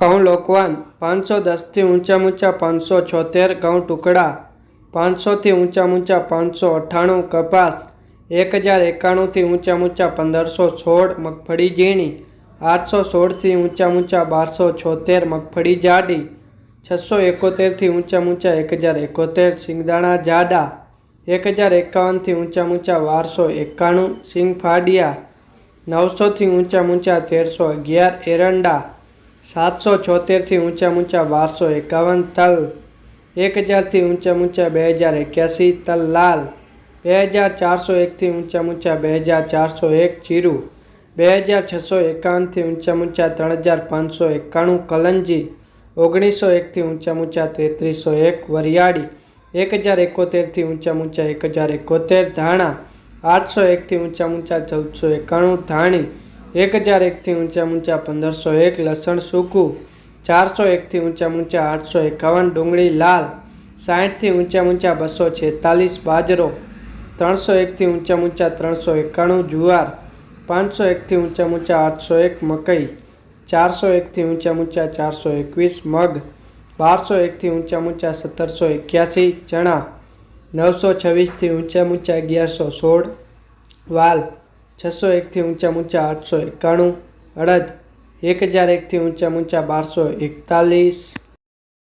ઘઉં લોકવાન, પાંચસો દસથી ઊંચા ઊંચા પાંચસો છોતેર ઘઉં ટુકડા, પાંચસોથી ઊંચા ઊંચા પાંચસો અઠ્ઠાણું કપાસ, એક હજાર એકાણુંથી ઊંચા ઊંચા પંદરસો સોળ મગફળી ઝીણી, આઠસો સોળથી ઊંચા ઊંચા બારસો છોતેર મગફળી જાડી, છસો એકોતેરથી ઊંચા ઊંચા એક હજાર એકોતેર સિંગદાણા જાડા, એક હજાર એકાવનથી ઊંચા ઊંચા બારસો એકાણું સિંગ ફાડિયા નવસોથી ઊંચા ઊંચા તેરસો અગિયાર એરંડા સાતસો છોતેરથી ઊંચા ઊંચા બારસો એકાવન તલ એક હજારથી ઊંચા ઊંચા બે હજાર એક્યાસી તલ લાલ બે હજાર ચારસો એકથી ઊંચા ઊંચા બે હજાર ચારસો એક જીરું બે હજાર છસો એકાવનથી ઊંચા ઊંચા ત્રણ હજાર પાંચસો એકાણું કલંજી, ઓગણીસો એકથી ઊંચા ઊંચા તેત્રીસો એક વરિયાળી એક હજાર એકોતેરથી ઊંચા ઊંચા એક હજાર એકોતેર ધાણા, આઠસો એકથી ઊંચા ઊંચા ચૌદસો એકાણું ધાણી એક હજાર એકથી ઊંચા ઊંચા પંદરસો એક, લસણ સૂકું. ચારસો એકથી ઊંચા ઊંચા આઠસો એકાવન, ડુંગળી લાલ. સાઠથી ઊંચા ઊંચા બસો છેતાલીસ, બાજરો. ત્રણસો એકથી ઊંચા ઊંચા ત્રણસો એકાણું, જુવાર. પાંચસો એકથી ઊંચા ઊંચા આઠસો એક, મકઈ. ચારસો એકથી ઊંચા ઊંચા ચારસો એકવીસ, મગ. બારસો એકથી ઊંચા ઊંચા સત્તરસો એક્યાસી, ચણા. નવસો છવ્વીસથી ઊંચા ઊંચા અગિયારસો સોળ, વાલ. છસો એકથી ઊંચા ઊંચા આઠસો એકાણું અડદ એક હજાર એકથી ઊંચા ઊંચા બારસો એકતાલીસ.